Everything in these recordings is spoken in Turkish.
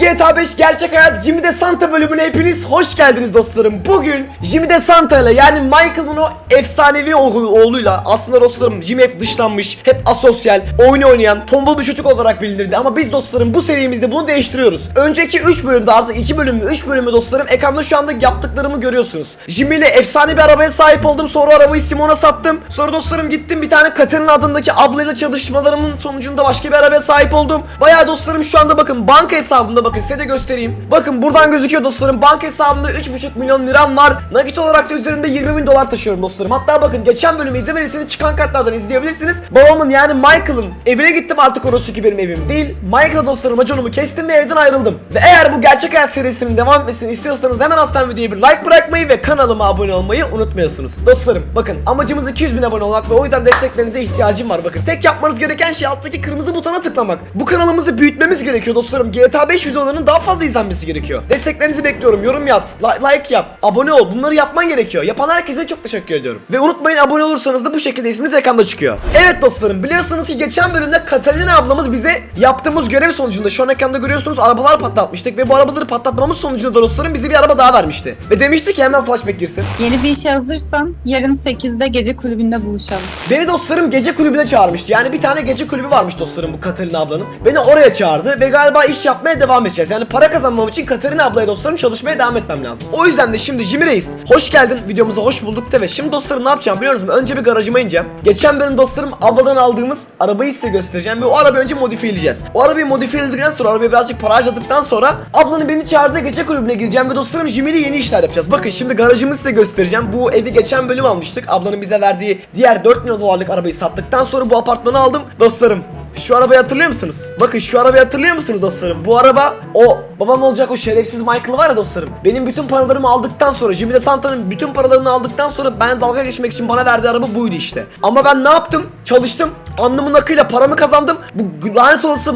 GTA 5 Gerçek Hayat Jimmy de Santa bölümüne hepiniz hoş geldiniz dostlarım. Bugün Jimmy de Santa ile yani Michael'ın o efsanevi oğlu- oğluyla aslında dostlarım Jimmy hep dışlanmış, hep asosyal, oyun oynayan, tombul bir çocuk olarak bilinirdi. Ama biz dostlarım bu serimizde bunu değiştiriyoruz. Önceki 3 bölümde artık 2 bölüm mü 3 bölümü dostlarım ekranda şu anda yaptıklarımı görüyorsunuz. Jimmy ile efsane bir arabaya sahip oldum. Sonra arabayı Simon'a sattım. Sonra dostlarım gittim bir tane Katerina adındaki ablayla çalışmalarımın sonucunda başka bir arabaya sahip oldum. Bayağı dostlarım şu anda bakın banka hesabımda bakın size de göstereyim. Bakın buradan gözüküyor dostlarım. Banka hesabımda 3,5 milyon liram var. Nakit olarak da üzerimde 20 bin dolar taşıyorum dostlarım. Hatta bakın geçen bölümü izlemediyseniz çıkan kartlardan izleyebilirsiniz. Babamın yani Michael'ın evine gittim artık orası çünkü benim evim değil. Michael'a dostlarım raconumu kestim ve evden ayrıldım. Ve eğer bu gerçek hayat serisinin devam etmesini istiyorsanız hemen alttan videoya bir like bırakmayı ve kanalıma abone olmayı unutmuyorsunuz. Dostlarım bakın amacımız 200 bin abone olmak ve o yüzden desteklerinize ihtiyacım var. Bakın tek yapmanız gereken şey alttaki kırmızı butona tıklamak. Bu kanalımızı büyütmemiz gerekiyor dostlarım. GTA 5 videolarının daha fazla izlenmesi gerekiyor. Desteklerinizi bekliyorum. Yorum yat, li- like yap, abone ol. Bunları yapman gerekiyor. Yapan herkese çok teşekkür ediyorum. Ve unutmayın abone olursanız da bu şekilde isminiz ekranda çıkıyor. Evet dostlarım biliyorsunuz ki geçen bölümde Catalina ablamız bize yaptığımız görev sonucunda şu an ekranda görüyorsunuz arabalar patlatmıştık ve bu arabaları patlatmamız sonucunda da dostlarım bize bir araba daha vermişti. Ve demişti ki hemen flashback girsin. Yeni bir işe hazırsan yarın 8'de gece kulübünde buluşalım. Beni dostlarım gece kulübüne çağırmıştı. Yani bir tane gece kulübü varmış dostlarım bu Katerina ablanın. Beni oraya çağırdı ve galiba iş yapmaya devam edeceğiz. Yani para kazanmam için Katerina ablaya dostlarım çalışmaya devam etmem lazım. O yüzden de şimdi Jimmy Reis hoş geldin videomuza hoş bulduk de ve şimdi dostlarım ne yapacağım biliyor musunuz? Önce bir garajıma ineceğim. Geçen benim dostlarım abladan aldığımız arabayı size göstereceğim ve o arabayı önce modifiyeleyeceğiz. O arabayı modifiyeledik sonra arabaya birazcık para harcadıktan sonra ablanın beni çağırdığı gece kulübüne gideceğim ve dostlarım Jimmy ile yeni işler yapacağız. Bakın şimdi garajımı size göstereceğim. Bu evi geçen bölüm almıştık. Ablanın bize verdiği diğer 4 milyon dolarlık arabayı sattıktan sonra bu apartmanı aldım. Dostlarım şu arabayı hatırlıyor musunuz? Bakın şu arabayı hatırlıyor musunuz dostlarım? Bu araba o babam olacak o şerefsiz Michael var ya dostlarım. Benim bütün paralarımı aldıktan sonra Jimmy de Santa'nın bütün paralarını aldıktan sonra ben dalga geçmek için bana verdiği araba buydu işte. Ama ben ne yaptım? Çalıştım. Alnımın akıyla paramı kazandım. Bu lanet olası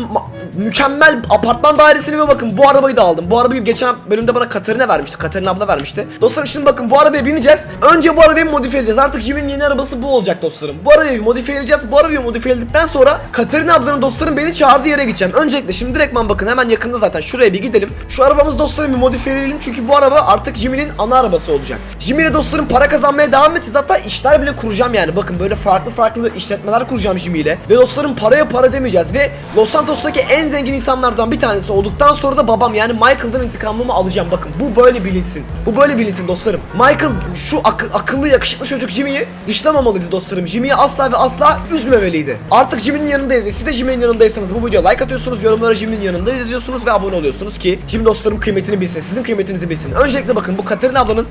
mükemmel apartman dairesini bir bakın bu arabayı da aldım. Bu arabayı geçen bölümde bana Katerina vermişti. Katerina abla vermişti. Dostlarım şimdi bakın bu arabaya bineceğiz. Önce bu arabayı modifiye edeceğiz. Artık Jimmy'nin yeni arabası bu olacak dostlarım. Bu arabayı modifiye edeceğiz. Bu arabayı modifiye edildikten sonra Katerina ablanın dostlarım beni çağırdığı yere gideceğim. Öncelikle şimdi direktman bakın hemen yakında zaten şuraya bir gidelim. Şu arabamızı dostlarım bir modifiye edelim. Çünkü bu araba artık Jimmy'nin ana arabası olacak. Jimmy ile dostlarım para kazanmaya devam edeceğiz. Hatta işler bile kuracağım yani. Bakın böyle farklı farklı işletmeler kuracağım Jimmy ile. Ve dostlarım paraya para demeyeceğiz. Ve Los Santos'taki en zengin insanlardan bir tanesi olduktan sonra da babam yani Michael'dan intikamımı alacağım. Bakın bu böyle bilinsin. Bu böyle bilinsin dostlarım. Michael şu ak- akıllı yakışıklı çocuk Jimmy'yi dışlamamalıydı dostlarım. Jimmy'yi asla ve asla üzmemeliydi. Artık Jimmy'nin yanındayız siz de Jimmy'nin yanındaysanız bu videoya like atıyorsunuz, yorumlara Jimmy'nin yanında yazıyorsunuz ve abone oluyorsunuz ki Jimmy dostlarım kıymetini bilsin, sizin kıymetinizi bilsin. Öncelikle bakın bu Katerina ablanın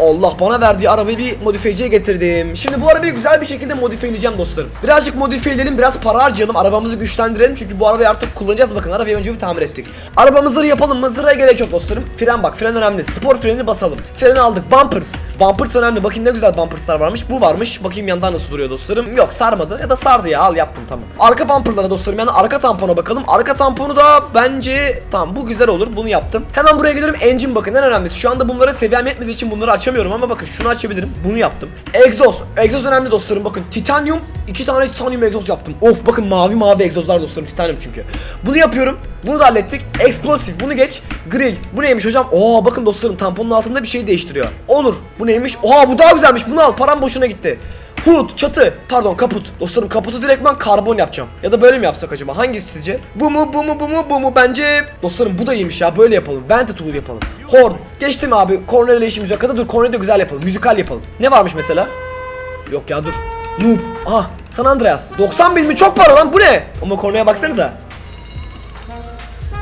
Allah bana verdiği arabayı bir modifiyeciye getirdim. Şimdi bu arabayı güzel bir şekilde modifiyeleyeceğim dostlarım. Birazcık modifiyeleyelim, biraz para harcayalım, arabamızı güçlendirelim çünkü bu arabayı artık kullanacağız. Bakın arabayı önce bir tamir ettik. Arabamı zırh yapalım mı? Zırha gerek yok dostlarım. Fren bak, fren önemli. Spor freni basalım. Freni aldık. Bumpers. Bumpers önemli. Bakın ne güzel bumperslar varmış. Bu varmış. Bakayım yandan nasıl duruyor dostlarım. Yok sarmadı ya da sardı ya. Al yaptım tamam. Arka bumperlara dostlarım yani arka tampona bakalım. Arka tamponu da bence tamam bu güzel olur. Bunu yaptım. Hemen buraya geliyorum. Engine bakın en önemlisi. Şu anda bunlara seviyem yetmediği için bunları açamıyorum ama bakın şunu açabilirim. Bunu yaptım. Egzoz. Egzoz önemli dostlarım. Bakın titanyum. iki tane titanyum egzoz yaptım. Of bakın mavi mavi egzozlar dostlarım. Titanyum çünkü. Bunu yapıyorum. Bunu da hallettik. Explosive. Bunu geç. Grill. Bu neymiş hocam? Oo bakın dostlarım tamponun altında bir şey değiştiriyor. Olur. Bu neymiş? Oha bu daha güzelmiş. Bunu al. Param boşuna gitti. Hood, çatı, pardon kaput. Dostlarım kaputu direktman karbon yapacağım. Ya da böyle mi yapsak acaba? Hangisi sizce? Bu mu, bu mu, bu mu, bu mu? Bence dostlarım bu da iyiymiş ya. Böyle yapalım. Venti tool yapalım. Horn. Geçtim abi. Kornel işimiz yok. Hadi dur korneli de güzel yapalım. Müzikal yapalım. Ne varmış mesela? Yok ya dur. Noob. Aha San Andreas. 90 bin mi? Çok para lan bu ne? Ama kornaya baksanıza.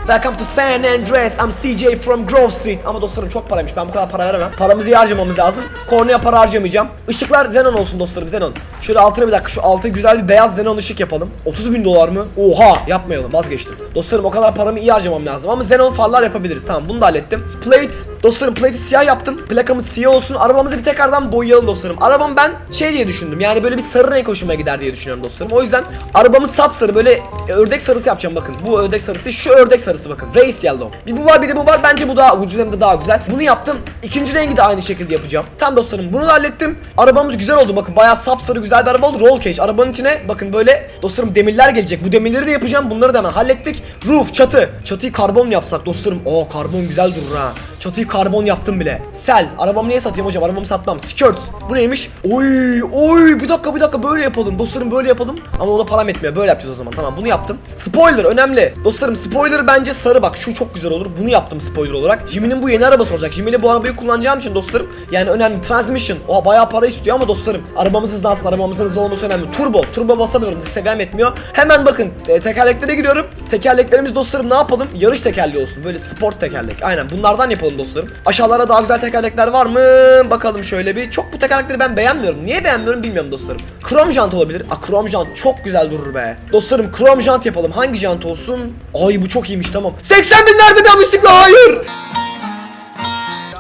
Welcome to San Andreas. I'm CJ from Grove Street. Ama dostlarım çok paraymış. Ben bu kadar para veremem. Paramızı iyi harcamamız lazım. Kornaya para harcamayacağım. Işıklar Xenon olsun dostlarım. Xenon. Şöyle altına bir dakika. Şu altı güzel bir beyaz Xenon ışık yapalım. 30 bin dolar mı? Oha yapmayalım. Vazgeçtim. Dostlarım o kadar paramı iyi harcamam lazım. Ama Xenon farlar yapabiliriz. Tamam bunu da hallettim. Plate. Dostlarım plate'i siyah yaptım. Plakamız siyah olsun. Arabamızı bir tekrardan boyayalım dostlarım. Arabamı ben şey diye düşündüm. Yani böyle bir sarı renk hoşuma gider diye düşünüyorum dostlarım. O yüzden arabamı sapsarı böyle ördek sarısı yapacağım bakın. Bu ördek sarısı şu ördek sarısı sarısı bakın. Race Yellow. Bir bu var bir de bu var. Bence bu daha ucuz daha güzel. Bunu yaptım. İkinci rengi de aynı şekilde yapacağım. Tam dostlarım bunu da hallettim. Arabamız güzel oldu. Bakın bayağı sapsarı güzel bir araba oldu. Roll cage. Arabanın içine bakın böyle dostlarım demirler gelecek. Bu demirleri de yapacağım. Bunları da hemen hallettik. Roof, çatı. Çatıyı karbon yapsak dostlarım? Oo karbon güzel durur ha. Çatıyı karbon yaptım bile. Sel. Arabamı niye satayım hocam? Arabamı satmam. Skirt. Bu neymiş? Oy oy bir dakika bir dakika böyle yapalım. Dostlarım böyle yapalım. Ama ona param etmiyor. Böyle yapacağız o zaman. Tamam bunu yaptım. Spoiler önemli. Dostlarım spoiler bence sarı bak. Şu çok güzel olur. Bunu yaptım spoiler olarak. Jimmy'nin bu yeni arabası olacak. Jimmy'yle bu arabayı kullanacağım için dostlarım. Yani önemli. Transmission. O bayağı para istiyor ama dostlarım. Arabamız hızlansın. Arabamızın hızlı olması önemli. Turbo. Turbo basamıyorum. Seviyem etmiyor. Hemen bakın. e, tekerleklere giriyorum. Tekerleklerimiz dostlarım ne yapalım? Yarış tekerleği olsun. Böyle sport tekerlek. Aynen bunlardan yapalım dostlarım. Aşağılara daha güzel tekerlekler var mı? Bakalım şöyle bir. Çok bu tekerlekleri ben beğenmiyorum. Niye beğenmiyorum bilmiyorum dostlarım. Krom jant olabilir. Aa krom jant çok güzel durur be. Dostlarım krom jant yapalım. Hangi jant olsun? Ay bu çok iyiymiş tamam. 80 bin verdim yanlışlıkla hayır.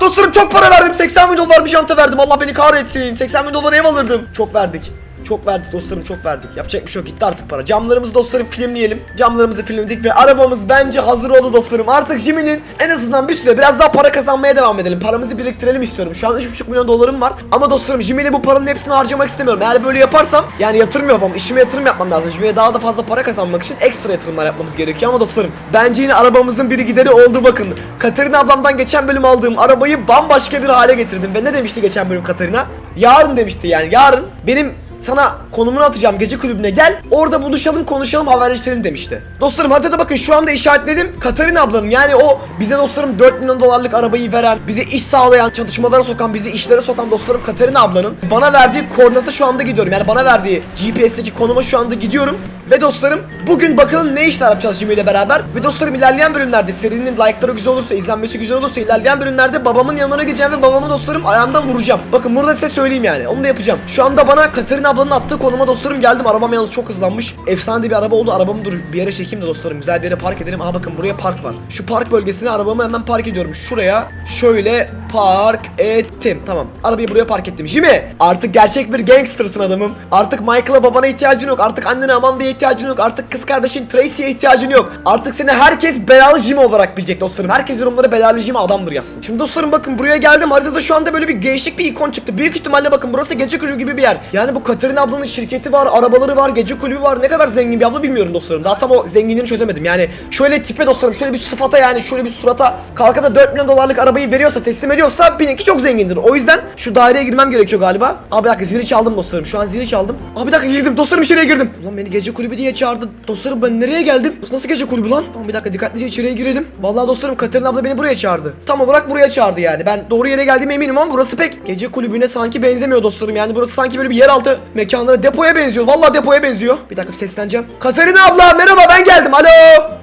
Dostlarım çok para verdim. 80 bin dolar bir janta verdim. Allah beni kahretsin. 80 bin dolar ev alırdım. Çok verdik. Çok verdik dostlarım çok verdik. Yapacak bir şey yok gitti artık para. Camlarımızı dostlarım filmleyelim. Camlarımızı filmledik ve arabamız bence hazır oldu dostlarım. Artık Jimmy'nin en azından bir süre biraz daha para kazanmaya devam edelim. Paramızı biriktirelim istiyorum. Şu an 3,5 milyon dolarım var. Ama dostlarım Jimmy'nin bu paranın hepsini harcamak istemiyorum. Eğer böyle yaparsam yani yatırım yapamam. İşime yatırım yapmam lazım. Jimmy'ye daha da fazla para kazanmak için ekstra yatırımlar yapmamız gerekiyor. Ama dostlarım bence yine arabamızın biri gideri oldu bakın. Katerina ablamdan geçen bölüm aldığım arabayı bambaşka bir hale getirdim. Ve ne demişti geçen bölüm Katerina? Yarın demişti yani yarın benim sana konumunu atacağım gece kulübüne gel. Orada buluşalım konuşalım haberleştirelim demişti. Dostlarım haritada bakın şu anda işaretledim. Katarina ablanın yani o bize dostlarım 4 milyon dolarlık arabayı veren, bize iş sağlayan, çalışmalara sokan, bizi işlere sokan dostlarım Katarina ablanın bana verdiği koordinata şu anda gidiyorum. Yani bana verdiği GPS'teki konuma şu anda gidiyorum. Ve dostlarım bugün bakalım ne işler yapacağız Jimmy ile beraber. Ve dostlarım ilerleyen bölümlerde serinin like'ları güzel olursa, izlenmesi güzel olursa ilerleyen bölümlerde babamın yanına gideceğim ve babamı dostlarım ayağından vuracağım. Bakın burada size söyleyeyim yani. Onu da yapacağım. Şu anda bana Katarina ablanın attığı konuma dostlarım geldim. Arabam yalnız çok hızlanmış. Efsane bir araba oldu. Arabamı dur bir yere çekeyim de dostlarım. Güzel bir yere park edelim. Aha bakın buraya park var. Şu park bölgesine arabamı hemen park ediyorum. Şuraya şöyle park ettim. Tamam. Arabayı buraya park ettim. Jimmy artık gerçek bir gangstersın adamım. Artık Michael'a babana ihtiyacın yok. Artık annene Amanda'ya ihtiyacın yok. Artık kız kardeşin Tracy'ye ihtiyacın yok. Artık seni herkes belalı Jimmy olarak bilecek dostlarım. Herkes yorumlara belalı Jimmy adamdır yazsın. Şimdi dostlarım bakın buraya geldim. Haritada şu anda böyle bir gençlik bir ikon çıktı. Büyük ihtimalle bakın burası gece kulübü gibi bir yer. Yani bu Katerina ablanın şirketi var, arabaları var, gece kulübü var. Ne kadar zengin bir abla bilmiyorum dostlarım. Daha tam o zenginliğini çözemedim. Yani şöyle tipe dostlarım, şöyle bir sıfata yani şöyle bir surata kalkıp da 4 milyon dolarlık arabayı veriyorsa, teslim bilin ki çok zengindir. O yüzden şu daireye girmem gerekiyor galiba. Abi bir dakika zili çaldım dostlarım. Şu an zili çaldım. Abi bir dakika girdim. Dostlarım içeriye girdim. Ulan beni gece kulübü diye çağırdı. Dostlarım ben nereye geldim? Nasıl gece kulübü lan? Tamam bir dakika dikkatlice içeriye girelim. Vallahi dostlarım Katerina abla beni buraya çağırdı. Tam olarak buraya çağırdı yani. Ben doğru yere geldiğime eminim ama burası pek gece kulübüne sanki benzemiyor dostlarım. Yani burası sanki böyle bir yeraltı mekanlara depoya benziyor. Vallahi depoya benziyor. Bir dakika sesleneceğim. Katerina abla merhaba ben geldim. Alo.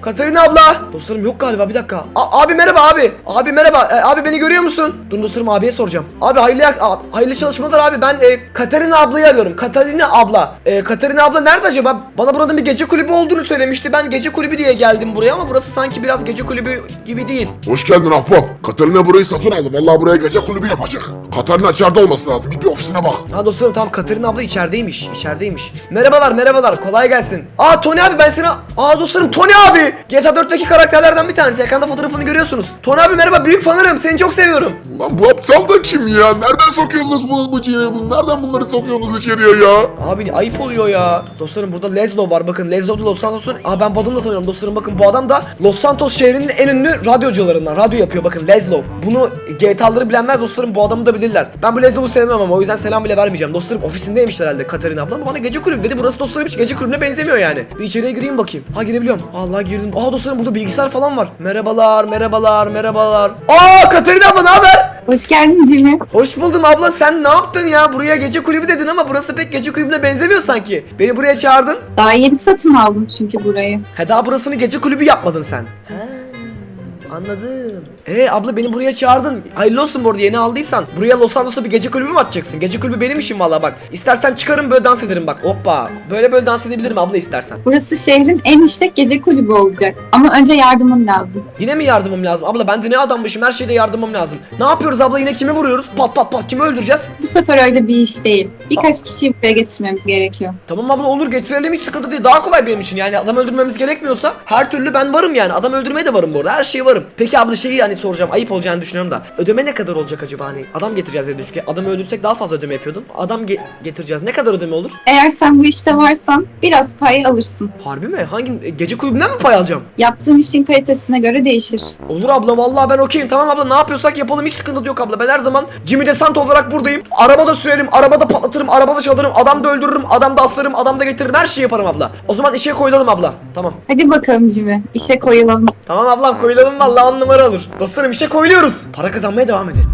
Katerina abla. Dostlarım yok galiba bir dakika. A- abi merhaba abi. Abi merhaba. E, abi beni görüyor musun? Dur dostlarım abiye soracağım. Abi hayırlı yak- a- hayırlı çalışmalar abi. Ben e, Katerina ablayı arıyorum. Katerina abla. E, Katerina abla nerede acaba? Bana buranın bir gece kulübü olduğunu söylemişti. Ben gece kulübü diye geldim buraya ama burası sanki biraz gece kulübü gibi değil. Hoş geldin ahbap. Katarina burayı satın aldı. Vallahi buraya gece kulübü yapacak. Katarina içeride olması lazım. Git bir ofisine bak. Ha dostlarım tamam Katerina abla içerideymiş. içerideymiş. Merhabalar merhabalar kolay gelsin. Aa Tony abi ben seni... Aa dostlarım Tony abi. GTA 4'teki karakterlerden bir tanesi. Ekranda fotoğrafını görüyorsunuz. Tony abi merhaba büyük fanırım. Seni çok seviyorum. Lan bu aptal da kim ya? Nereden sokuyorsunuz bunu bu bunu? Nereden bunları sokuyorsunuz içeriye ya? Abi ayıp oluyor ya. Dostlarım burada Leslo var bakın. Leslo da Los Santos'un... Aa ben bu adamı da sanıyorum dostlarım bakın. Bu adam da Los Santos şehrinin en ünlü radyocularından. Radyo yapıyor bakın Leslo. Bunu GTA'ları bilenler dostlarım bu adamı da bilirler. Ben bu Leslo'yu sevmem ama o yüzden selam bile vermeyeceğim. Dostlarım ofisindeymiş herhalde Katerina abla ama bana gece kulübü dedi. Burası dostlarım hiç gece kulübüne benzemiyor yani. Bir içeriye gireyim bakayım. Ha girebiliyorum. Allah girdim. Aa dostlarım burada bilgisayar falan var. Merhabalar, merhabalar, merhabalar. Aa Katerina abla ne haber? Hoş geldin Jimmy. Hoş buldum abla sen ne yaptın ya? Buraya gece kulübü dedin ama burası pek gece kulübüne benzemiyor sanki. Beni buraya çağırdın. Daha yeni satın aldım çünkü burayı. He daha burasını gece kulübü yapmadın sen. Anladım. Ee abla beni buraya çağırdın. Hayırlı olsun bu arada yeni aldıysan. Buraya Los Santos'a bir gece kulübü mü açacaksın? Gece kulübü benim işim valla bak. İstersen çıkarım böyle dans ederim bak. Hoppa. Böyle böyle dans edebilirim abla istersen. Burası şehrin en işlek gece kulübü olacak. Ama önce yardımın lazım. Yine mi yardımım lazım? Abla ben de ne adammışım her şeyde yardımım lazım. Ne yapıyoruz abla yine kimi vuruyoruz? Pat pat pat kimi öldüreceğiz? Bu sefer öyle bir iş değil. Birkaç kişiyi buraya getirmemiz gerekiyor. Tamam abla olur getirelim hiç sıkıntı değil. Daha kolay benim için yani adam öldürmemiz gerekmiyorsa her türlü ben varım yani. Adam öldürmeye de varım bu arada her şeye varım. Peki abla şeyi hani soracağım ayıp olacağını düşünüyorum da. Ödeme ne kadar olacak acaba hani? Adam getireceğiz dedi çünkü adamı öldürsek daha fazla ödeme yapıyordun. Adam ge- getireceğiz ne kadar ödeme olur? Eğer sen bu işte varsan biraz pay alırsın. Harbi mi? Hangi e, gece kulübünden mi pay alacağım? Yaptığın işin kalitesine göre değişir. Olur abla vallahi ben okeyim. Tamam abla ne yapıyorsak yapalım hiç sıkıntı yok abla. Ben her zaman Jimmy Desant olarak buradayım. Arabada sürerim, arabada patlatırım, arabada çalarım, adam da öldürürüm, adam da aslarım, adam da getiririm. Her şeyi yaparım abla. O zaman işe koyulalım abla. Tamam. Hadi bakalım Jimmy, işe koyulalım. Tamam ablam koyulalım vallahi on numara olur. Dostlarım işe koyuluyoruz. Para kazanmaya devam edelim.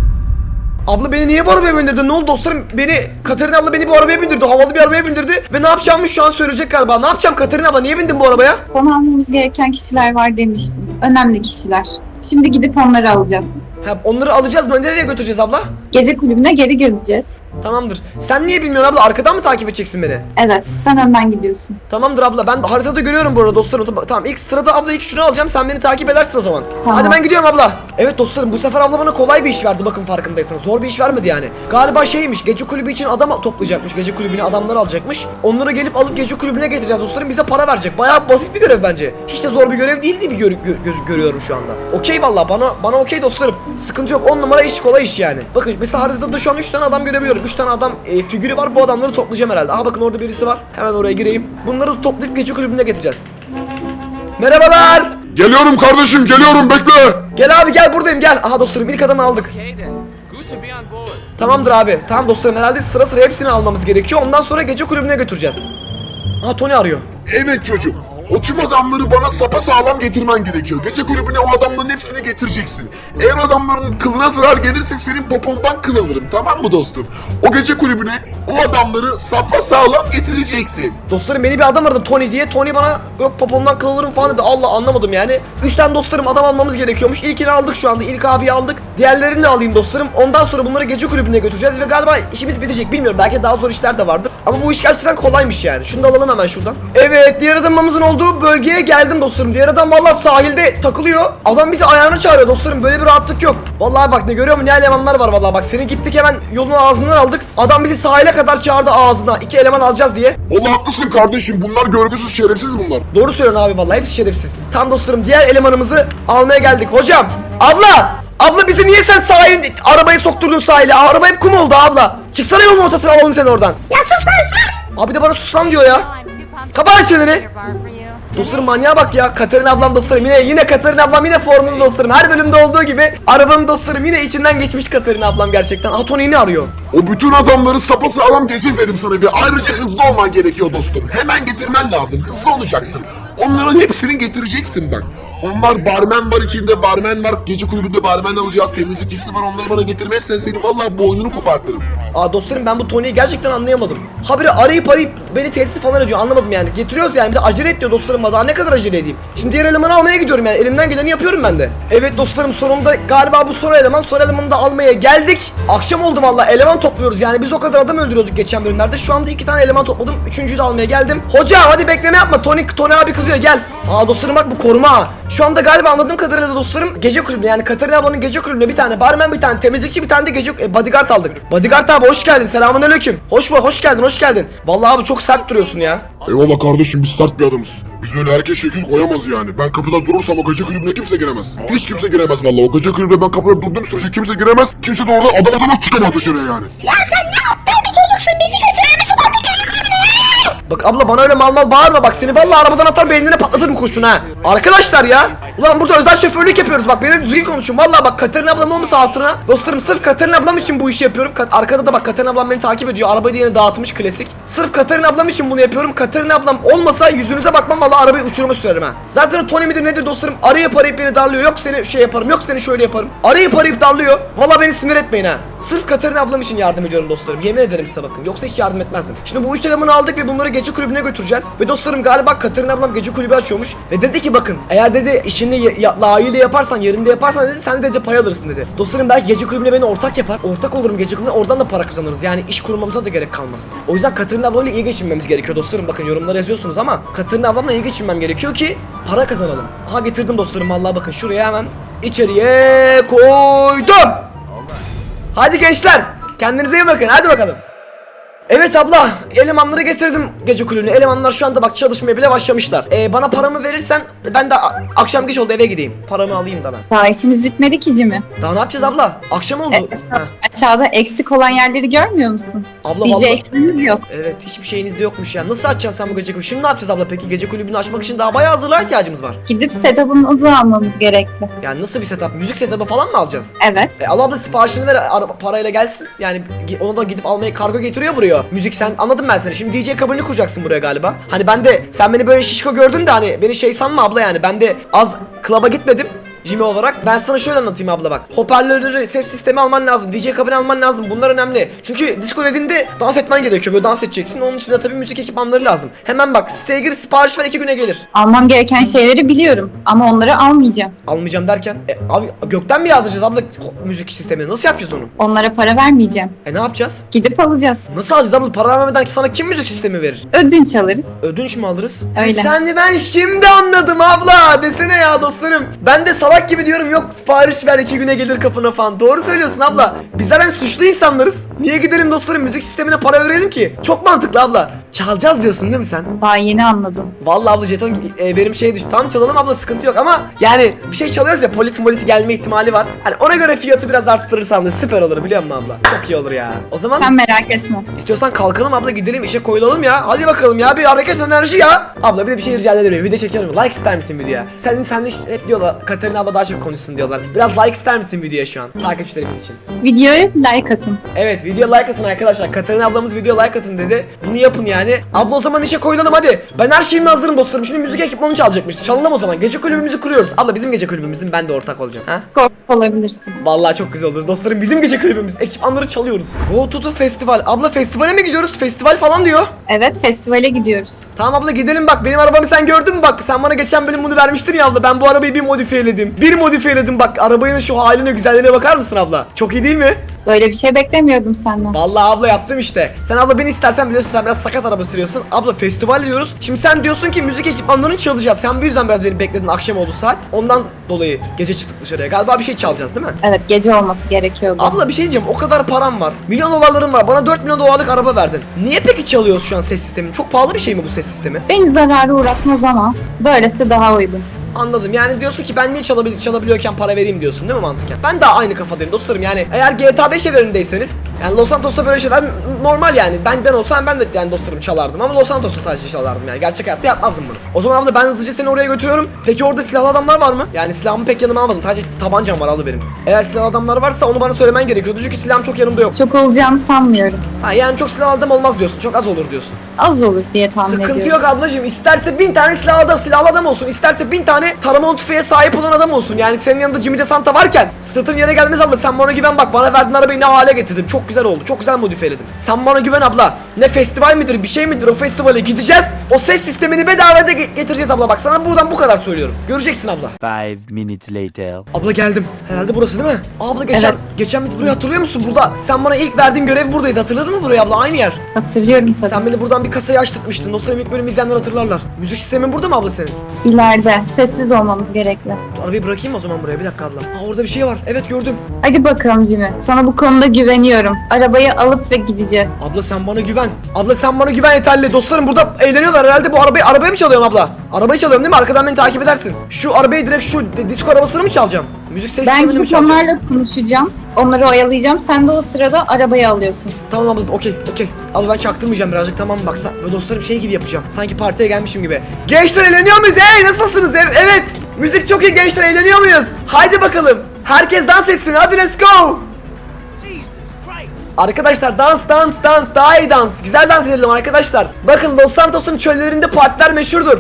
Abla beni niye bu arabaya bindirdin? Ne oldu dostlarım? Beni Katerina abla beni bu arabaya bindirdi. Havalı bir arabaya bindirdi ve ne yapacağımı şu an söyleyecek galiba. Ne yapacağım Katerina abla? Niye bindin bu arabaya? Sana almamız gereken kişiler var demiştim. Önemli kişiler. Şimdi gidip onları alacağız. Ha, onları alacağız mı? Nereye götüreceğiz abla? Gece kulübüne geri götüreceğiz. Tamamdır. Sen niye bilmiyorsun abla? Arkadan mı takip edeceksin beni? Evet, sen önden gidiyorsun. Tamamdır abla. Ben haritada görüyorum bu arada dostlarım. Tamam, ilk sırada abla ilk şunu alacağım. Sen beni takip edersin o zaman. Tamam. Hadi ben gidiyorum abla. Evet dostlarım bu sefer abla bana kolay bir iş verdi. Bakın farkındaysanız. Zor bir iş vermedi yani. Galiba şeymiş. Gece kulübü için adam toplayacakmış. Gece kulübüne adamlar alacakmış. Onları gelip alıp gece kulübüne getireceğiz dostlarım. Bize para verecek. Bayağı basit bir görev bence. Hiç de zor bir görev değil diye bir gör- gö- göz- görüyorum şu anda. Okey valla bana bana okey dostlarım. Sıkıntı yok. 10 numara iş kolay iş yani. Bakın mesela haritada da şu an 3 tane adam görebiliyorum. 3 tane adam e, figürü var. Bu adamları toplayacağım herhalde. Aha bakın orada birisi var. Hemen oraya gireyim. Bunları toplayıp gece kulübüne getireceğiz. Merhabalar. Geliyorum kardeşim geliyorum bekle. Gel abi gel buradayım gel. Aha dostlarım ilk adamı aldık. Tamamdır abi. Tamam dostlarım herhalde sıra sıra hepsini almamız gerekiyor. Ondan sonra gece kulübüne götüreceğiz. Aha Tony arıyor. Evet çocuk. O tüm adamları bana sapa sağlam getirmen gerekiyor. Gece kulübüne o adamların hepsini getireceksin. Eğer adamların kılına zarar gelirse senin popondan kıl alırım tamam mı dostum? O gece kulübüne o adamları sapa sağlam getireceksin. Dostlarım beni bir adam aradı Tony diye. Tony bana yok popondan kılılırım falan dedi. Allah anlamadım yani. Üç tane dostlarım adam almamız gerekiyormuş. İlkini aldık şu anda. İlk abiyi aldık. Diğerlerini de alayım dostlarım. Ondan sonra bunları gece kulübüne götüreceğiz ve galiba işimiz bitecek. Bilmiyorum belki daha zor işler de vardır. Ama bu iş gerçekten kolaymış yani. Şunu da alalım hemen şuradan. Evet diğer adamımızın olduğu bölgeye geldim dostlarım. Diğer adam valla sahilde takılıyor. Adam bizi ayağına çağırıyor dostlarım. Böyle bir rahatlık yok. Vallahi bak ne görüyor musun? Ne elemanlar var vallahi bak. Seni gittik hemen yolun ağzından aldık. Adam bizi sahile kadar çağırdı ağzına. İki eleman alacağız diye. Vallahi haklısın kardeşim bunlar görgüsüz şerefsiz bunlar. Doğru söylüyorsun abi vallahi hepsi şerefsiz. Tam dostlarım diğer elemanımızı almaya geldik. Hocam, abla, abla bizi niye sen sahil arabayı sokturdun sahile? Araba hep kum oldu abla. Çıksana yolun ortasına alalım seni oradan. Ya sus lan sus. Abi de bana sus lan diyor ya. Kapat çeneni. Dostlarım manyağa bak ya. Katerina ablam dostlarım yine yine Katerina ablam yine formunda dostlarım. Her bölümde olduğu gibi arabanın dostlarım yine içinden geçmiş Katerina ablam gerçekten. Aha Tony ne arıyor? O bütün adamları sapa sağlam getir dedim sana ve ayrıca hızlı olman gerekiyor dostum. Hemen getirmen lazım. Hızlı olacaksın. Onların hepsini getireceksin bak. Onlar barmen var içinde barmen var. Gece kulübünde barmen alacağız. Temizlikçisi var. Onları bana getirmezsen seni vallahi boynunu kopartırım. Aa dostlarım ben bu Tony'yi gerçekten anlayamadım. Habire arayıp arayıp beni tehdit falan ediyor anlamadım yani. Getiriyoruz yani bir de acele et diyor dostlarım daha ne kadar acele edeyim. Şimdi diğer elemanı almaya gidiyorum yani elimden geleni yapıyorum ben de. Evet dostlarım sonunda galiba bu son eleman son elemanı da almaya geldik. Akşam oldu valla eleman topluyoruz yani biz o kadar adam öldürüyorduk geçen bölümlerde. Şu anda iki tane eleman topladım. Üçüncüyü de almaya geldim. Hocam hadi bekleme yapma Tony, Tony abi kızıyor gel. Aa dostlarım bak bu koruma. Şu anda galiba anladığım kadarıyla da dostlarım gece kulübü yani Katarina ablanın gece kulübüne bir tane barmen bir tane temizlikçi bir tane de gece e, bodyguard aldık. Bodyguard abi hoş geldin selamun aleyküm. Hoş mu hoş geldin hoş geldin. Vallahi abi çok sert duruyorsun ya. Eyvallah kardeşim biz sert bir adamız. Biz öyle herkes şekil koyamaz yani. Ben kapıda durursam o gece kulübüne kimse giremez. Hiç kimse giremez vallahi. O gece kulübüne ben kapıda durduğum sürece kimse giremez. Kimse de orada adam adamız çıkamaz dışarıya yani. Bak abla bana öyle mal mal bağırma bak seni vallahi arabadan atar beynine patlatırım kurşun ha. Arkadaşlar ya. Ulan burada özel şoförlük yapıyoruz bak benimle düzgün konuşun. Vallahi bak Katerina ablam olmasa hatırına. Dostlarım sırf Katerina ablam için bu işi yapıyorum. Kat- arkada da bak Katerina ablam beni takip ediyor. Arabayı yine dağıtmış klasik. Sırf Katerina ablam için bunu yapıyorum. Katerina ablam olmasa yüzünüze bakmam vallahi arabayı uçuruma sürerim ha. Zaten Tony midir nedir dostlarım? Arayıp arayıp beni darlıyor. Yok seni şey yaparım. Yok seni şöyle yaparım. Arayıp arayıp darlıyor. Vallahi beni sinir etmeyin ha. Sırf Katerina ablam için yardım ediyorum dostlarım. Yemin ederim size bakın. Yoksa hiç yardım etmezdim. Şimdi bu üç elemanı aldık ve bunları gece kulübüne götüreceğiz. Ve dostlarım galiba Katerina ablam gece kulübü açıyormuş. Ve dedi ki bakın eğer dedi işin işini ye- ya, layığıyla yaparsan yerinde yaparsan dedi sen de dedi pay alırsın dedi. Dostlarım belki gece kulübüne beni ortak yapar. Ortak olurum gece kulübüne oradan da para kazanırız. Yani iş kurmamıza da gerek kalmaz. O yüzden Katerina ablayla iyi geçinmemiz gerekiyor dostlarım. Bakın yorumlara yazıyorsunuz ama Katerina ablamla iyi geçinmem gerekiyor ki para kazanalım. Aha getirdim dostlarım vallahi bakın şuraya hemen içeriye koydum. Hadi gençler kendinize iyi bakın hadi bakalım. Evet abla elemanları getirdim gece kulübüne. Elemanlar şu anda bak çalışmaya bile başlamışlar. Ee, Bana paramı verirsen ben de akşam geç oldu eve gideyim. Paramı alayım da ben. Daha işimiz bitmedi ki Jimmy. Daha ne yapacağız abla? Akşam oldu. E, Heh, Aşağıda eksik olan yerleri görmüyor musun? Abla DJ vallahi yok. Evet hiçbir şeyiniz de yokmuş ya. Nasıl açacaksın sen bu gece kulübü? Şimdi ne yapacağız abla peki? Gece kulübünü açmak için daha bayağı hazırlığa ihtiyacımız var. Gidip setup'ımızı almamız gerekli. Yani nasıl bir setup? Müzik setup'ı falan mı alacağız? Evet. E, al abla siparişini ver parayla gelsin. Yani gi- onu da gidip almaya kargo getiriyor buraya Müzik sen anladım ben seni. Şimdi DJ kabinini kuracaksın buraya galiba. Hani ben de sen beni böyle şişko gördün de hani beni şey sanma abla yani. Ben de az klaba gitmedim Jimmy olarak ben sana şöyle anlatayım abla bak Hoparlörleri ses sistemi alman lazım DJ kabini alman lazım bunlar önemli Çünkü disco dediğinde dans etmen gerekiyor böyle dans edeceksin Onun için de tabii müzik ekipmanları lazım Hemen bak gir sipariş ver iki güne gelir Almam gereken şeyleri biliyorum ama onları almayacağım. Almayacağım derken e, Abi gökten mi yağdıracağız abla müzik sistemini nasıl yapacağız onu Onlara para vermeyeceğim. E ne yapacağız Gidip alacağız. Nasıl alacağız abla para vermeden sana kim müzik sistemi verir Ödünç alırız. Ödünç mü alırız? Öyle. Sen de ben şimdi anladım abla. Desene ya dostlarım. Ben de salak gibi diyorum yok sipariş ver iki güne gelir kapına falan. Doğru söylüyorsun abla. Biz zaten suçlu insanlarız. Niye gidelim dostlarım müzik sistemine para verelim ki? Çok mantıklı abla. Çalacağız diyorsun değil mi sen? Daha yeni anladım. Vallahi abla jeton e, benim şey düştü. Tam çalalım abla sıkıntı yok ama yani bir şey çalıyoruz ya polis polis gelme ihtimali var. Hani ona göre fiyatı biraz arttırırsan da süper olur biliyor musun abla? Çok iyi olur ya. O zaman Sen merak etme. İstiyorsan kalkalım abla gidelim işe koyulalım ya. Hadi bakalım ya bir hareket enerji ya. Abla bir de bir şey rica ederim. Video çekiyorum. Like ister misin videoya? Sen sen de hep diyorlar Katerina abla daha çok konuşsun diyorlar. Biraz like ister misin videoya şu an? Takipçilerimiz için. Videoya like atın. Evet video like atın arkadaşlar. Katerina ablamız video like atın dedi. Bunu yapın yani. Abla o zaman işe koyulalım hadi. Ben her şeyimi hazırım dostlarım. Şimdi müzik ekipmanı çalacakmış. Çalalım o zaman. Gece kulübümüzü kuruyoruz. Abla bizim gece kulübümüzün ben de ortak olacağım. Ha? Kork olabilirsin. Vallahi çok güzel olur. Dostlarım bizim gece kulübümüz. Ekipmanları çalıyoruz. Go to the festival. Abla festivale mi gidiyoruz? Festival falan diyor. Evet festivale gidiyoruz. Tamam abla gidelim bak benim arabamı sen gördün mü bak sen bana geçen bölüm bunu vermiştin ya abla ben bu arabayı bir modifiyeledim bir modifiyeledim bak arabanın şu haline güzelliğine bakar mısın abla? Çok iyi değil mi? Böyle bir şey beklemiyordum senden. Vallahi abla yaptım işte. Sen abla beni istersen biliyorsun sen biraz sakat araba sürüyorsun. Abla festival diyoruz. Şimdi sen diyorsun ki müzik ekipmanlarını çalacağız. Sen bu yüzden biraz beni bekledin akşam oldu saat. Ondan dolayı gece çıktık dışarıya. Galiba bir şey çalacağız değil mi? Evet gece olması gerekiyordu. Abla bir şey diyeceğim. O kadar param var. Milyon dolarlarım var. Bana 4 milyon dolarlık araba verdin. Niye peki çalıyoruz şu an ses sistemini çok pahalı bir şey mi bu ses sistemi? Beni zarara uğratmaz ama böylesi daha uygun. Anladım. Yani diyorsun ki ben niye çalabili çalabiliyorken para vereyim diyorsun değil mi mantıken? Ben daha aynı kafadayım dostlarım. Yani eğer GTA 5 evrendeyseniz yani Los Santos'ta böyle şeyler normal yani. Ben ben olsam ben de yani dostlarım çalardım ama Los Santos'ta sadece çalardım yani. Gerçek hayatta yapmazdım bunu. O zaman abla ben hızlıca seni oraya götürüyorum. Peki orada silahlı adamlar var mı? Yani silahımı pek yanıma almadım. Sadece tabancam var abla benim. Eğer silahlı adamlar varsa onu bana söylemen gerekiyordu. Çünkü silahım çok yanımda yok. Çok olacağını sanmıyorum. Ha yani çok silahlı adam olmaz diyorsun. Çok az olur diyorsun. Az olur diye tahmin Sıkıntı ediyorum. yok ablacığım. İsterse bin tane silahlı adam, silahlı adam olsun. İsterse bin tane taramalı tüfeğe sahip olan adam olsun. Yani senin yanında Jimmy Santa varken sırtın yere gelmez abla. Sen bana güven bak. Bana verdiğin arabayı ne hale getirdim. Çok güzel oldu. Çok güzel modifiyeledim. Sen bana güven abla. Ne festival midir bir şey midir o festivale gideceğiz. O ses sistemini bedava da ge- getireceğiz abla. Bak sana buradan bu kadar söylüyorum. Göreceksin abla. Five minutes later. Abla geldim. Herhalde burası değil mi? Abla geçen Evet. geçen biz burayı hatırlıyor musun? Burada sen bana ilk verdiğin görev buradaydı. Hatırladın mı burayı abla? Aynı yer. Hatırlıyorum tabii. Sen beni buradan bir kasayı açtırtmıştın. Dostlarım ilk bölüm izleyenler hatırlarlar. Müzik sistemin burada mı abla senin? İleride sessiz olmamız gerekli. Dur, Arabayı bırakayım o zaman buraya. Bir dakika abla. Ha orada bir şey var. Evet gördüm. Hadi bakalım Jimmy. Sana bu konuda güveniyorum. Arabayı alıp ve gideceğiz. Abla sen bana güven. Abla sen bana güven yeterli. Dostlarım burada eğleniyorlar herhalde. Bu arabayı arabaya mı çalıyorum abla? Arabayı çalıyorum değil mi? Arkadan beni takip edersin. Şu arabayı direkt şu d- disco arabasını mı çalacağım? Müzik ses Ben sistemini mi gidip çalacağım? onlarla konuşacağım. Onları oyalayacağım. Sen de o sırada arabayı alıyorsun. Tamam abla okey okey. Abla ben çaktırmayacağım birazcık tamam mı? Bak sen, böyle dostlarım şey gibi yapacağım. Sanki partiye gelmişim gibi. Gençler eğleniyor muyuz? Hey nasılsınız? E- evet. Müzik çok iyi gençler eğleniyor muyuz? Haydi bakalım. Herkes dans etsin. Hadi let's go. Arkadaşlar dans dans dans daha iyi dans. Güzel dans edelim arkadaşlar. Bakın Los Santos'un çöllerinde partiler meşhurdur.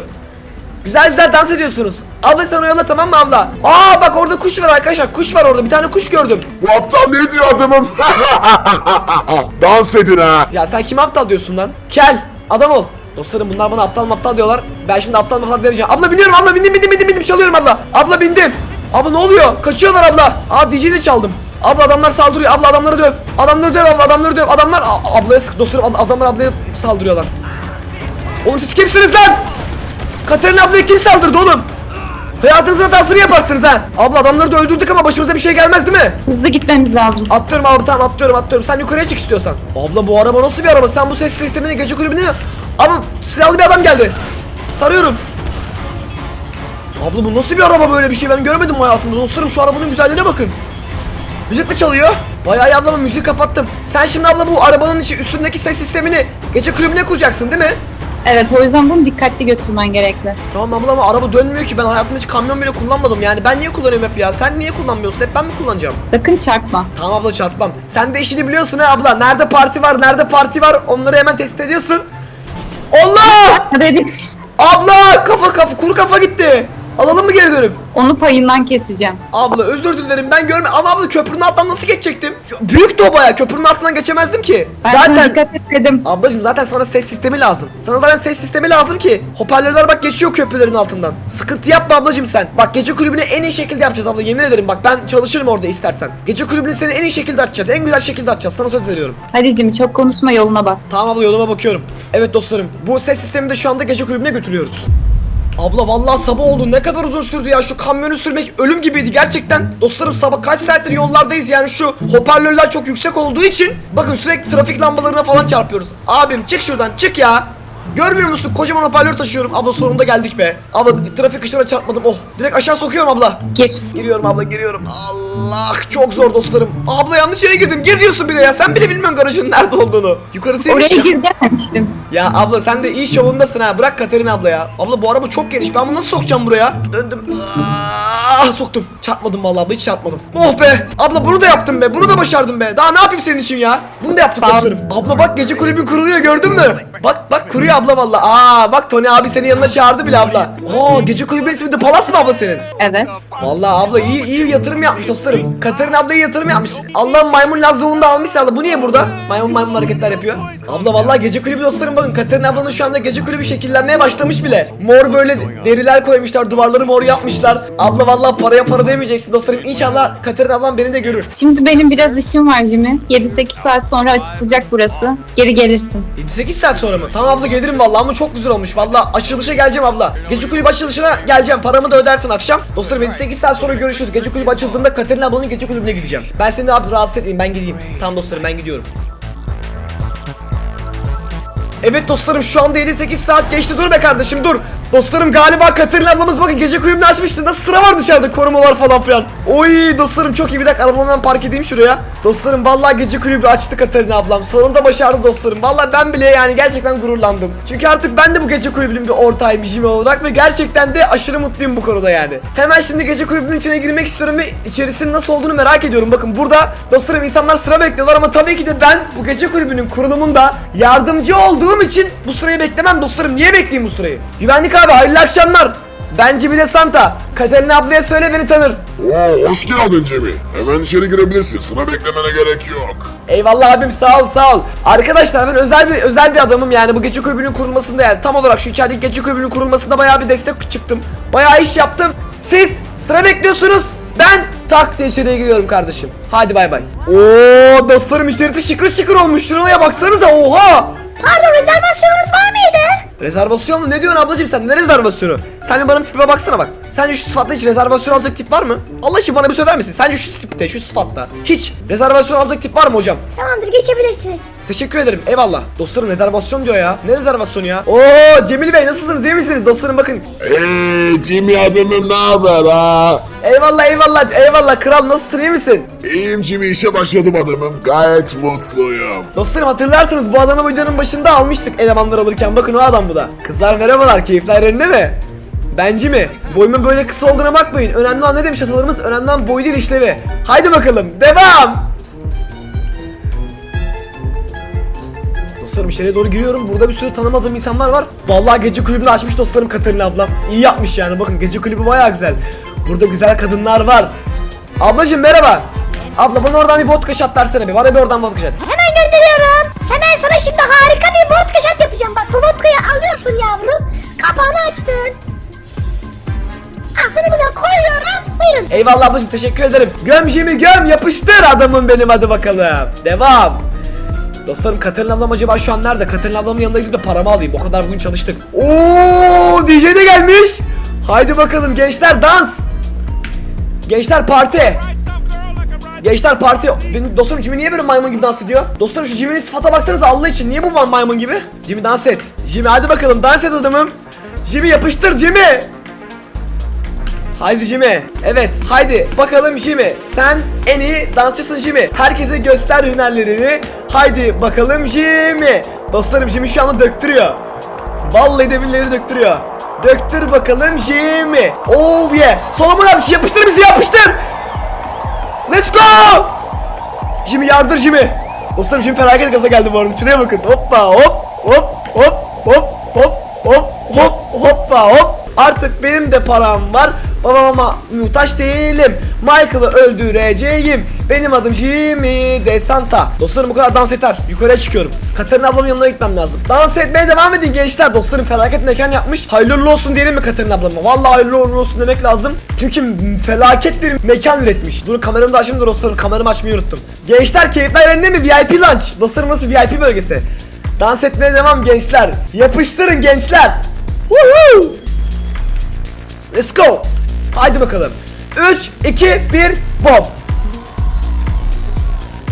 Güzel güzel dans ediyorsunuz. Abla sen oyalı tamam mı abla? Aa bak orada kuş var arkadaşlar. Kuş var orada. Bir tane kuş gördüm. Bu aptal ne diyor adamım? Dans edin ha. Ya sen kime aptal diyorsun lan? Kel. Adam ol. Dostlarım bunlar bana aptal aptal diyorlar. Ben şimdi aptal aptal demeyeceğim. Abla biniyorum abla bindim bindim bindim bindim çalıyorum abla. Abla bindim. Abla ne oluyor? Kaçıyorlar abla. Aa DJ'yi de çaldım. Abla adamlar saldırıyor. Abla adamları döv. Adamları döv abla adamları döv. Adamlar A- ablaya sık dostlarım ad- adamlar ablaya saldırıyorlar. Oğlum siz kimsiniz lan? Katerina ablaya kim saldırdı oğlum? Hayatınızın hatasını yaparsınız ha. Abla adamları da öldürdük ama başımıza bir şey gelmez değil mi? Hızlı gitmemiz lazım. Atlıyorum abi tamam atlıyorum atlıyorum. Sen yukarıya çık istiyorsan. Abla bu araba nasıl bir araba? Sen bu ses sistemini gece kulübüne... Abi silahlı bir adam geldi. Tarıyorum. Abla bu nasıl bir araba böyle bir şey ben görmedim hayatımda. Dostlarım şu arabanın güzelliğine bakın. Müzik mi çalıyor? Bayağı iyi ablama müziği kapattım. Sen şimdi abla bu arabanın içi üstündeki ses sistemini gece kulübüne kuracaksın değil mi? Evet o yüzden bunu dikkatli götürmen gerekli. Tamam abla ama araba dönmüyor ki ben hayatımda hiç kamyon bile kullanmadım yani ben niye kullanıyorum hep ya sen niye kullanmıyorsun hep ben mi kullanacağım? Sakın çarpma. Tamam abla çarpmam. Sen de işini biliyorsun ha abla. Nerede parti var, nerede parti var onları hemen tespit ediyorsun. Allah! Dedik. Abla kafa kafa kuru kafa gitti. Alalım mı geri dönüp? Onu payından keseceğim. Abla özür dilerim ben görme ama abla köprünün altından nasıl geçecektim? Büyüktü o baya köprünün altından geçemezdim ki. Ben sana zaten dikkat et dedim. Ablacım zaten sana ses sistemi lazım. Sana zaten ses sistemi lazım ki. Hoparlörler bak geçiyor köprülerin altından. Sıkıntı yapma ablacım sen. Bak gece kulübünü en iyi şekilde yapacağız abla yemin ederim. Bak ben çalışırım orada istersen. Gece kulübünü seni en iyi şekilde açacağız. En güzel şekilde açacağız. Sana söz veriyorum. Hadi Jimmy çok konuşma yoluna bak. Tamam abla yoluma bakıyorum. Evet dostlarım bu ses sistemini de şu anda gece kulübüne götürüyoruz. Abla vallahi sabah oldu ne kadar uzun sürdü ya şu kamyonu sürmek ölüm gibiydi gerçekten. Dostlarım sabah kaç saattir yollardayız yani şu hoparlörler çok yüksek olduğu için bakın sürekli trafik lambalarına falan çarpıyoruz. Abim çık şuradan çık ya. Görmüyor musun kocaman hoparlör taşıyorum. Abla sonunda geldik be. Abla trafik ışığına çarpmadım oh. Direkt aşağı sokuyorum abla. Gir. Giriyorum abla giriyorum. Allah çok zor dostlarım. Abla yanlış yere girdim. Gir diyorsun bir de ya. Sen bile bilmiyorsun garajın nerede olduğunu. Yukarısıymış Oraya ya. gir dememiştim. Ya abla sen de iyi şovundasın ha. Bırak Katerina abla ya. Abla bu araba çok geniş. Ben bunu nasıl sokacağım buraya? Döndüm. Ah soktum. Çarpmadım vallahi abla hiç çarpmadım. Oh be. Abla bunu da yaptım be. Bunu da başardım be. Daha ne yapayım senin için ya? Bunu da yaptık Sağ dostlarım. Abla bak gece kulübün kuruluyor gördün mü? Bak bak kuruyor abla vallahi. Aa bak Tony abi seni yanına çağırdı bile abla. Oo gece kulübün ismi de Palas mı abla senin? Evet. Vallahi abla iyi iyi yatırım yapmış dostlarım. Katerina abla iyi yatırım yapmış. Allah maymun lazluğunu da almış abla. Bu niye burada? Maymun maymun hareketler yapıyor. Abla vallahi gece kulübü dostlarım bakın Katerina ablanın şu anda gece kulübü şekillenmeye başlamış bile. Mor böyle deriler koymuşlar, duvarları mor yapmışlar. Abla vallahi paraya para demeyeceksin dostlarım. İnşallah Katerina ablam beni de görür. Şimdi benim biraz işim var Jimmy. 7-8 saat sonra açılacak burası. Geri gelirsin. 7-8 saat sonra mı? Tamam abla gelirim vallahi ama çok güzel olmuş. Vallahi açılışa geleceğim abla. Gece kulübü açılışına geleceğim. Paramı da ödersin akşam. Dostlarım 7-8 saat sonra görüşürüz. Gece kulübü açıldığında Katerina ablanın gece kulübüne gideceğim. Ben seni abi rahatsız etmeyeyim. Ben gideyim. Tamam dostlarım ben gidiyorum. Evet dostlarım şu anda 7-8 saat geçti. Dur be kardeşim dur. Dostlarım galiba Katerina ablamız bakın gece kulübünü açmıştı. Nasıl sıra var dışarıda koruma var falan filan. Oy dostlarım çok iyi. Bir dakika arabamı hemen park edeyim şuraya. Dostlarım vallahi gece kulübü açtı Katerina ablam. Sonunda başardı dostlarım. Vallahi ben bile yani gerçekten gururlandım. Çünkü artık ben de bu gece kulübünün bir ortağıyım Jimmy olarak ve gerçekten de aşırı mutluyum bu konuda yani. Hemen şimdi gece kulübünün içine girmek istiyorum ve içerisinin nasıl olduğunu merak ediyorum. Bakın burada dostlarım insanlar sıra bekliyorlar ama tabii ki de ben bu gece kulübünün kurulumunda yardımcı olduğum için bu sırayı beklemem dostlarım. Niye bekleyeyim bu sırayı? Güvenlik abi hayırlı akşamlar. Ben Jimmy de Santa. Katerina ablaya söyle beni tanır. Oo hoş geldin Cemil. Hemen içeri girebilirsin. Sıra beklemene gerek yok. Eyvallah abim sağ ol sağ ol. Arkadaşlar ben özel bir özel bir adamım yani bu gece kulübünün kurulmasında yani tam olarak şu içerideki gece kulübünün kurulmasında bayağı bir destek çıktım. Bayağı iş yaptım. Siz sıra bekliyorsunuz. Ben tak diye içeriye giriyorum kardeşim. Hadi bay bay. Oo dostlarım içerisi şıkır şıkır olmuş. Şuraya baksanıza oha. Pardon rezervasyonunuz var mıydı? Rezervasyon mu? Ne diyorsun ablacığım sen? Ne rezervasyonu? Sen bir bana tipime baksana bak. Sence şu sıfatla hiç rezervasyon alacak tip var mı? Allah için bana bir söyler misin? Sence şu tipte, şu sıfatta hiç rezervasyon alacak tip var mı hocam? Tamamdır geçebilirsiniz. Teşekkür ederim. Eyvallah. Dostlarım rezervasyon diyor ya. Ne rezervasyonu ya? Oo Cemil Bey nasılsınız? İyi misiniz? Dostlarım bakın. Eee Jimmy adamım ne haber ha? Eyvallah eyvallah. Eyvallah kral nasılsın? iyi misin? İyiyim Jimmy işe başladım adamım. Gayet mutluyum. Dostlarım hatırlarsınız bu adamı videonun başında almıştık elemanlar alırken. Bakın o adam bu da. Kızlar merhabalar. Keyifler yerinde mi? Benci mi? Boyumun böyle kısa olduğuna bakmayın. Önemli olan ne demiş atalarımız? Önemli olan boy değil işlevi. Haydi bakalım. Devam. Dostlarım içeriye doğru giriyorum. Burada bir sürü tanımadığım insanlar var. Vallahi gece kulübünü açmış dostlarım Katerina ablam. İyi yapmış yani. Bakın gece kulübü bayağı güzel. Burada güzel kadınlar var. Ablacığım merhaba. Abla bana oradan bir vodka shot versene bir. Bana bir oradan vodka shot. Hemen gönderiyorum. Hemen sana şimdi harika bir vodka shot yapacağım. Bak bu vodkayı alıyorsun yavrum. Kapağını açtın. Ah bunu buna koyuyorum. Buyurun. Eyvallah ablacığım teşekkür ederim. Göm Jimmy göm yapıştır adamım benim hadi bakalım. Devam. Dostlarım Katerina ablam acaba şu an nerede? Katerina ablamın yanına gidip de paramı alayım. O kadar bugün çalıştık. Oo DJ de gelmiş. Haydi bakalım gençler dans. Gençler parti. Gençler parti. Benim dostlarım Jimmy niye böyle maymun gibi dans ediyor? Dostlarım şu Jimmy'nin sıfata baksanıza Allah için. Niye bu maymun gibi? Jimmy dans et. Jimmy hadi bakalım dans et adamım. Jimmy yapıştır Jimmy. Haydi Jimmy. Evet haydi bakalım Jimmy. Sen en iyi dansçısın Jimmy. Herkese göster hünerlerini. Haydi bakalım Jimmy. Dostlarım Jimmy şu anda döktürüyor. Vallahi de billahi döktürüyor. Döktür bakalım Jimmy. Oh yeah. Solomon abi yapıştır bizi yapıştır. Let's go. Jimmy yardır Jimmy. Dostlarım Jimmy felaket gaza geldi bu arada. Şuraya bakın. Hoppa hop hop hop hop hop hop hop hoppa hop. Artık benim de param var. Babama muhtaç değilim. Michael'ı öldüreceğim. Benim adım Jimmy De Santa. Dostlarım bu kadar dans yeter. Yukarıya çıkıyorum. Katerina ablamın yanına gitmem lazım. Dans etmeye devam edin gençler. Dostlarım felaket mekan yapmış. Hayırlı olsun diyelim mi Katerina ablama? Vallahi hayırlı olsun demek lazım. Çünkü felaket bir mekan üretmiş. Dur kameramı da açayım dostlarım. Kameramı açmayı unuttum. Gençler keyifler yerinde mi? VIP lunch. Dostlarım nasıl VIP bölgesi? Dans etmeye devam gençler. Yapıştırın gençler. Woohoo! Let's go. Haydi bakalım. 3, 2, 1, bom.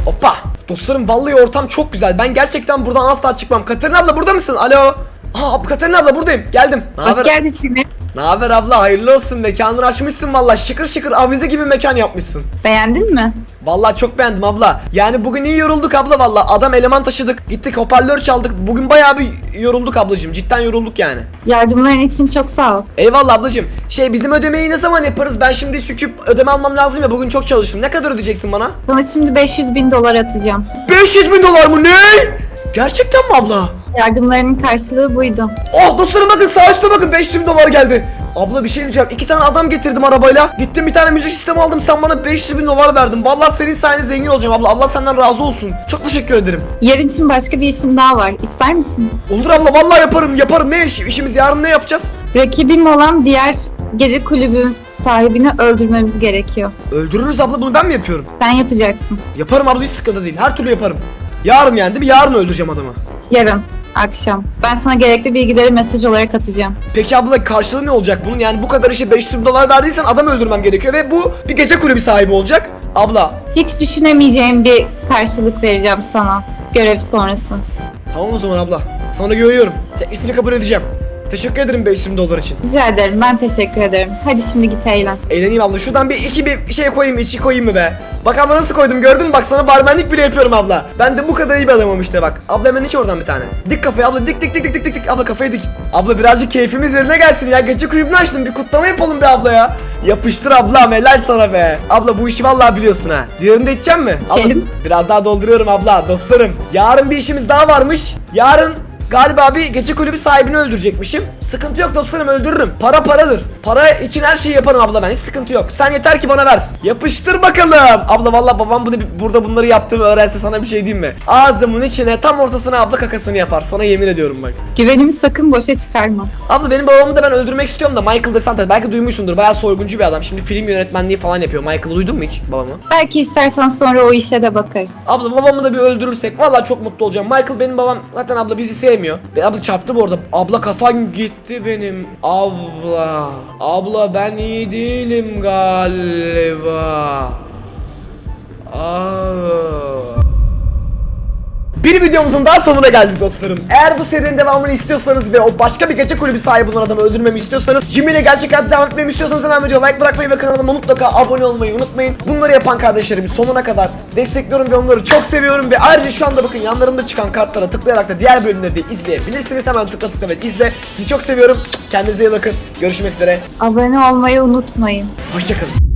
Hoppa. Dostlarım vallahi ortam çok güzel. Ben gerçekten buradan asla çıkmam. Katerina abla burada mısın? Alo. Aa Katerina abla buradayım. Geldim. Ne Hoş geldin Çin'e. Ne haber abla? Hayırlı olsun. Mekanını açmışsın valla. Şıkır şıkır avize gibi mekan yapmışsın. Beğendin mi? Vallahi çok beğendim abla. Yani bugün iyi yorulduk abla valla. Adam eleman taşıdık. Gittik hoparlör çaldık. Bugün bayağı bir yorulduk ablacığım. Cidden yorulduk yani. Yardımların için çok sağ ol. Eyvallah ablacığım. Şey bizim ödemeyi ne zaman yaparız? Ben şimdi çünkü ödeme almam lazım ya. Bugün çok çalıştım. Ne kadar ödeyeceksin bana? Sana şimdi 500 bin dolar atacağım. 500 bin dolar mı? Ne? Gerçekten mi abla? Yardımlarının karşılığı buydu. Oh dostlarım bakın sağ üstte bakın 500 bin dolar geldi. Abla bir şey diyeceğim. İki tane adam getirdim arabayla. Gittim bir tane müzik sistemi aldım. Sen bana 500 bin dolar verdin. Vallahi senin sayende zengin olacağım abla. Allah senden razı olsun. Çok teşekkür ederim. Yarın için başka bir işim daha var. İster misin? Olur abla vallahi yaparım yaparım. Ne iş? İşimiz yarın ne yapacağız? Rakibim olan diğer gece kulübünün sahibini öldürmemiz gerekiyor. Öldürürüz abla bunu ben mi yapıyorum? Sen yapacaksın. Yaparım abla hiç sıkıntı değil. Her türlü yaparım. Yarın yani değil mi? Yarın öldüreceğim adamı. Yarın akşam. Ben sana gerekli bilgileri mesaj olarak atacağım. Peki abla karşılığı ne olacak bunun? Yani bu kadar işe 500 bin dolar verdiysen adam öldürmem gerekiyor ve bu bir gece kulübü sahibi olacak. Abla Hiç düşünemeyeceğim bir karşılık vereceğim sana görev sonrası. tamam o zaman abla. Sana güveniyorum. Teklifini kabul edeceğim. Teşekkür ederim 500 bin dolar için. Rica ederim. Ben teşekkür ederim. Hadi şimdi git eğlen. Eğleneyim abla. Şuradan bir iki bir şey koyayım, içi koyayım mı be? Bak abla nasıl koydum gördün mü? Bak sana barmenlik bile yapıyorum abla. Ben de bu kadar iyi bir adamım işte bak. Abla hemen iç oradan bir tane. Dik kafayı abla dik dik dik dik dik dik dik. Abla kafayı dik. Abla birazcık keyfimiz yerine gelsin ya. Gece kulübünü açtım. Bir kutlama yapalım be abla ya. Yapıştır abla helal sana be. Abla bu işi vallahi biliyorsun ha. Diğerini de içecek mi? İçelim. Biraz daha dolduruyorum abla dostlarım. Yarın bir işimiz daha varmış. Yarın Galiba bir gece kulübü sahibini öldürecekmişim. Sıkıntı yok dostlarım öldürürüm. Para paradır. Para için her şeyi yaparım abla ben. Hiç sıkıntı yok. Sen yeter ki bana ver. Yapıştır bakalım. Abla vallahi babam bunu burada bunları yaptığımı öğrense sana bir şey diyeyim mi? Ağzımın içine tam ortasına abla kakasını yapar. Sana yemin ediyorum bak. Güvenimi sakın boşa çıkarma. Abla benim babamı da ben öldürmek istiyorum da Michael DeSantis. Belki duymuşsundur. Bayağı soyguncu bir adam. Şimdi film yönetmenliği falan yapıyor. Michael duydun mu hiç babamı? Belki istersen sonra o işe de bakarız. Abla babamı da bir öldürürsek vallahi çok mutlu olacağım. Michael benim babam zaten abla bizi sevmiyor. Ve abla çarptı bu. Abla kafan gitti benim. Abla. Abla ben iyi değilim galiba. Aa. Bir videomuzun daha sonuna geldik dostlarım. Eğer bu serinin devamını istiyorsanız ve o başka bir gece kulübü sahibi olan adamı öldürmemi istiyorsanız Jimmy ile gerçek hayatta devam etmemi istiyorsanız hemen video like bırakmayı ve kanalıma mutlaka abone olmayı unutmayın. Bunları yapan kardeşlerimi sonuna kadar destekliyorum ve onları çok seviyorum ve ayrıca şu anda bakın yanlarında çıkan kartlara tıklayarak da diğer bölümleri de izleyebilirsiniz. Hemen tıkla tıkla ve izle. Sizi çok seviyorum. Kendinize iyi bakın. Görüşmek üzere. Abone olmayı unutmayın. Hoşçakalın.